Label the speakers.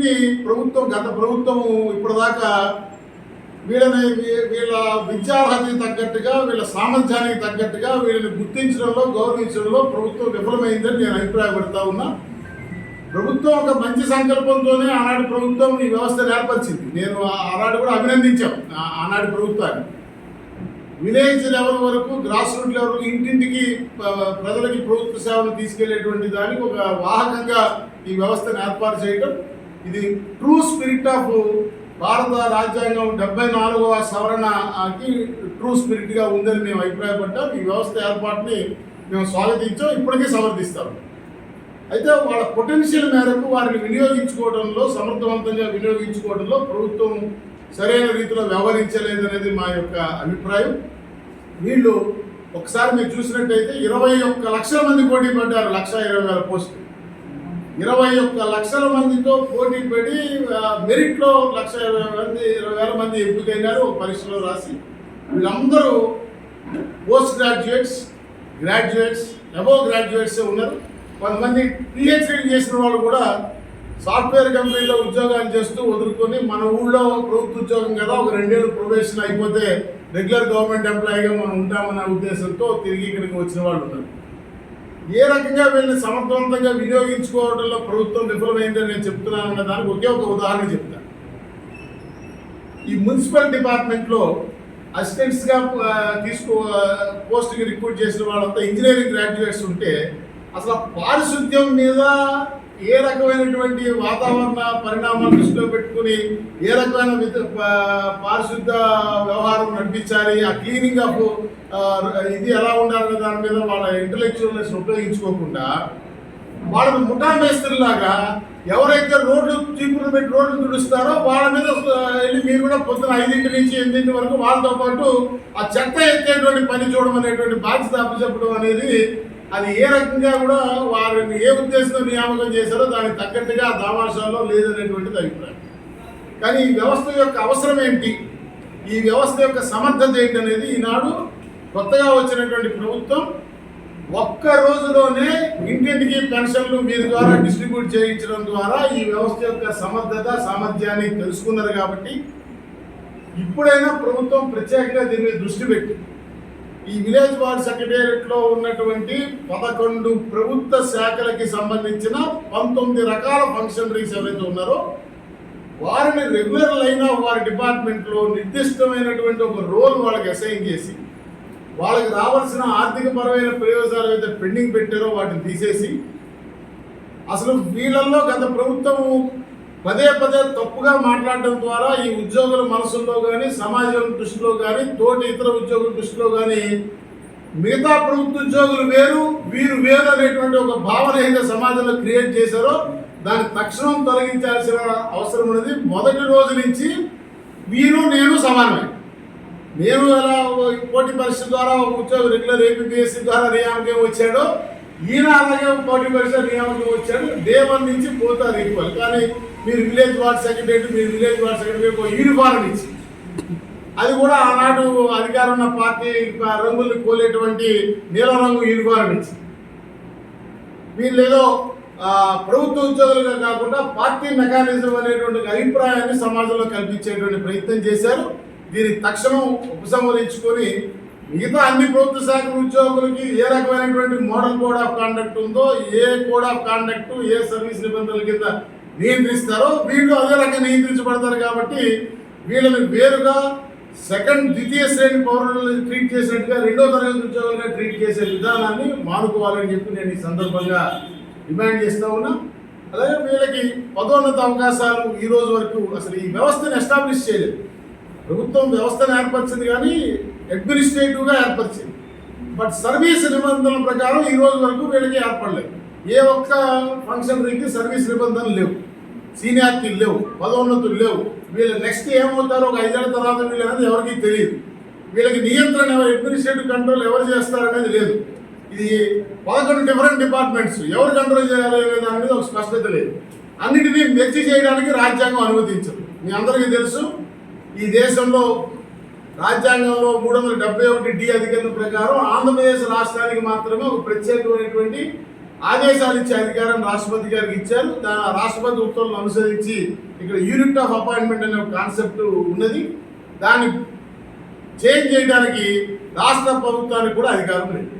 Speaker 1: వీళ్ళన్నింటినీ ప్రభుత్వం గత ప్రభుత్వం ఇప్పటిదాకా వీళ్ళని వీళ్ళ విద్యార్హతకి తగ్గట్టుగా వీళ్ళ సామర్థ్యానికి తగ్గట్టుగా వీళ్ళని గుర్తించడంలో గౌరవించడంలో ప్రభుత్వం విఫలమైందని నేను అభిప్రాయపడతా ఉన్నా. ప్రభుత్వం ఒక మంచి సంకల్పంతోనే ఆనాడు ప్రభుత్వం ఈ వ్యవస్థను ఏర్పరిచింది. నేను ఆ- ఆనాడు కూడా అభినందించాం ఆనాడు ప్రభుత్వాన్ని. విలేజ్ లెవెల్ వరకు గ్రాస్ రూట్ లెవెల్ ఇంటింటికి ప్రజలకి ప్రభుత్వ సేవలు తీసుకెళ్ళేటువంటి దానికి ఒక వాహకంగా ఈ వ్యవస్థను ఏర్పాటు చేయడం ఇది ట్రూ స్పిరిట్ ఆఫ్ భారత రాజ్యాంగం డెబ్బై నాలుగవ సవరణకి ట్రూ స్పిరిట్గా ఉందని మేము అభిప్రాయపడ్డాం. ఈ వ్యవస్థ ఏర్పాటుని మేము స్వాగతించాం. ఇప్పటికీ సమర్థిస్తాం. అయితే వాళ్ళ పొటెన్షియల్ మేరకు వారిని వినియోగించుకోవడంలో సమర్థవంతంగా వినియోగించుకోవడంలో ప్రభుత్వం సరైన రీతిలో వ్యవహరించలేదనేది మా యొక్క అభిప్రాయం. వీళ్ళు ఒకసారి మీరు చూసినట్టయితే ఇరవై ఒక్క లక్షల మంది పోటీ పడ్డారు. లక్ష ఇరవై వేల పోస్టులు. ఇరవై ఒక్క లక్షల మందితో పోటీ పడి మెరిట్లో లక్ష ఇరవై మంది ఇరవై వేల మంది ఎంపికైనారు పరీక్షలో రాసి. వీళ్ళందరూ post graduates graduates above graduates ఉన్నారు. కొంతమంది పిహెచ్డీ చేసిన వాళ్ళు కూడా సాఫ్ట్వేర్ కంపెనీలో ఉద్యోగాలు చేస్తూ వదులుకొని మన ఊళ్ళో ప్రభుత్వ ఉద్యోగం కదా ఒక రెండేళ్ళు ప్రొబేషన్ అయిపోతే రెగ్యులర్ గవర్నమెంట్ ఎంప్లాయీగా మనం ఉంటామన్న ఉద్దేశంతో తిరిగి ఇక్కడికి వచ్చిన వాళ్ళు ఉన్నారు. ఏ రకంగా వీళ్ళని సమర్థవంతంగా వినియోగించుకోవడంలో ప్రభుత్వం విఫలమైందని నేను చెప్తున్నానన్న దానికి ఒకే ఒక ఉదాహరణ చెప్తాను ఈ మున్సిపల్ డిపార్ట్మెంట్లో అసిస్టెంట్స్గా తీసుకో పోస్ట్కి రిక్రూట్ చేసిన వాళ్ళంతా ఇంజనీరింగ్ గ్రాడ్యుయేట్స్ ఉంటే అసలు పారిశుద్ధ్యం మీద ఏ రకమైనటువంటి వాతావరణ పరిణామాలు దృష్టిలో పెట్టుకుని ఏ రకమైన పారిశుద్ధ వ్యవహారం నడిపించాలి ఆ క్లీనింగ్ అప్ ఇది ఎలా ఉండాలనే దాని మీద వాళ్ళ ఇంటలెక్చువల్నెస్ ఉపయోగించుకోకుండా వాళ్ళ ముఠా మేస్త్రిలాగా ఎవరైతే రోడ్లు చీపులు పెట్టి రోడ్లు తుడుస్తారో వాళ్ళ మీద వెళ్ళి మీరు కూడా పొద్దున ఐదింటి నుంచి ఎనిమిదింటి వరకు వాళ్ళతో పాటు ఆ చెత్త ఎత్తేటువంటి పని చూడడం అనేటువంటి బాధ్యత అప్పచెప్పడం అనేది అది ఏ రకంగా కూడా వారిని ఏ ఉద్దేశంతో నియామకం చేశారో దానికి తగ్గట్టుగా దావాసాల్లో లేదనేటువంటిది అభిప్రాయం. కానీ ఈ వ్యవస్థ యొక్క అవసరం ఏంటి? ఈ వ్యవస్థ యొక్క సమర్థత ఏంటి అనేది ఈనాడు కొత్తగా వచ్చినటువంటి ప్రభుత్వం ఒక్క రోజులోనే ఇంటింటికి పెన్షన్లు మీరు ద్వారా డిస్ట్రిబ్యూట్ చేయించడం ద్వారా ఈ వ్యవస్థ యొక్క సమర్థత సామర్థ్యాన్ని తెలుసుకున్నారు కాబట్టి ఇప్పుడైనా ప్రభుత్వం ప్రత్యేకంగా దీని మీద దృష్టి పెట్టింది ఈ విలేజ్ వార్డ్ సెక్రటేరియట్లో ఉన్నటువంటి పదకొండు ప్రభుత్వ శాఖలకి సంబంధించిన పంతొమ్మిది రకాల ఫంక్షనరీస్ ఎవరైతే ఉన్నారో వారిని రెగ్యులర్ లైన్ ఆఫ్ వారి డిపార్ట్మెంట్లో నిర్దిష్టమైనటువంటి ఒక రోల్ వాళ్ళకి అసైన్ చేసి వాళ్ళకి రావాల్సిన ఆర్థిక పరమైన ప్రయోజనాలు అయితే పెండింగ్ పెట్టారో వాటిని తీసేసి అసలు వీళ్ళల్లో గత ప్రభుత్వము పదే పదే తప్పుగా మాట్లాడటం ద్వారా ఈ ఉద్యోగుల మనసుల్లో కానీ సమాజం దృష్టిలో కానీ తోటి ఇతర ఉద్యోగుల దృష్టిలో కానీ మిగతా ప్రభుత్వ ఉద్యోగులు వేరు వీరు వేరు అనేటువంటి ఒక భావన ఏదైతే సమాజంలో క్రియేట్ చేశారో దాన్ని తక్షణం తొలగించాల్సిన అవసరం ఉన్నది. మొదటి రోజు నుంచి వీరు నేను సమానమే. నేను ఎలా పోటీ పరీక్ష ద్వారా ఒక ఉద్యోగం రెగ్యులర్ ఏపీఎస్సీ ద్వారా నియామకం వచ్చాడో ఈయన అలాగే పోటీ పరీక్ష నియామకం వచ్చాడు డే నుంచి పోతారు ఈక్వల్ కానీ మీరు విలేజ్ వార్డ్ సెక్రటరీ మీరు విలేజ్ వార్డ్ సెక్రటరీ ఒక యూనిఫారం ఇచ్చి అది కూడా ఆనాడు అధికారం ఉన్న పార్టీ రంగుల్ని పోలేటువంటి నీలం రంగు యూనిఫారం ఇచ్చి వీళ్ళు ఏదో ప్రభుత్వ ఉద్యోగులుగా కాకుండా పార్టీ మెకానిజం అనేటువంటి అభిప్రాయాన్ని సమాజంలో కల్పించేటువంటి ప్రయత్నం చేశారు. దీన్ని తక్షణం ఉపసంహరించుకొని మిగతా అన్ని ప్రభుత్వ శాఖ ఉద్యోగులకి ఏ రకమైనటువంటి మోడల్ కోడ్ ఆఫ్ కాండక్ట్ ఉందో ఏ కోడ్ ఆఫ్ కాండక్ట్ ఏ సర్వీస్ నిబంధనల కింద నియంత్రిస్తారో వీళ్ళు అదే రకంగా నియంత్రించబడతారు కాబట్టి వీళ్ళని వేరుగా సెకండ్ ద్వితీయ శ్రేణి పౌరులను ట్రీట్ చేసినట్టుగా రెండో తరగతి ఉద్యోగులుగా ట్రీట్ చేసే విధానాన్ని మానుకోవాలని చెప్పి నేను ఈ సందర్భంగా డిమాండ్ చేస్తూ ఉన్నా. అలాగే వీళ్ళకి పదోన్నత అవకాశాలు ఈ రోజు వరకు అసలు ఈ వ్యవస్థను ఎస్టాబ్లిష్ చేయలేదు. ప్రభుత్వం వ్యవస్థను ఏర్పరిచింది కానీ అడ్మినిస్ట్రేటివ్గా ఏర్పరిచింది. బట్ సర్వీస్ నిబంధనల ప్రకారం ఈ రోజు వరకు వీళ్ళకి ఏర్పడలేదు. ఏ ఒక్క ఫంక్షనరీకి సర్వీస్ నిబంధనలు లేవు. సీనియారిటీ లేవు పదోన్నతులు లేవు. వీళ్ళు నెక్స్ట్ ఏమవుతారో ఒక ఐదేళ్ళ తర్వాత వీళ్ళు అనేది ఎవరికీ తెలియదు. వీళ్ళకి నియంత్రణ అడ్మినిస్ట్రేటివ్ కంట్రోల్ ఎవరు చేస్తారనేది లేదు. ఇది పదకొండు డిఫరెంట్ డిపార్ట్మెంట్స్ ఎవరు కంట్రోల్ చేయాలి అనే దాని మీద ఒక స్పష్టత లేదు. అన్నిటినీ మెచ్చి చేయడానికి రాజ్యాంగం అనుమతించదు. మీ అందరికీ తెలుసు ఈ దేశంలో రాజ్యాంగంలో మూడు వందల డెబ్బై ఒకటి డి అధికారం ప్రకారం ఆంధ్రప్రదేశ్ రాష్ట్రానికి మాత్రమే ఒక ప్రత్యేకమైనటువంటి ఆదేశాలు ఇచ్చే అధికారం రాష్ట్రపతి గారికి ఇచ్చారు. దాని రాష్ట్రపతి ఉత్తర్వులను అనుసరించి ఇక్కడ యూనిట్ ఆఫ్ అపాయింట్మెంట్ అనే ఒక కాన్సెప్ట్ ఉన్నది. దాన్ని చేంజ్ చేయడానికి రాష్ట్ర ప్రభుత్వానికి కూడా అధికారం లేదు.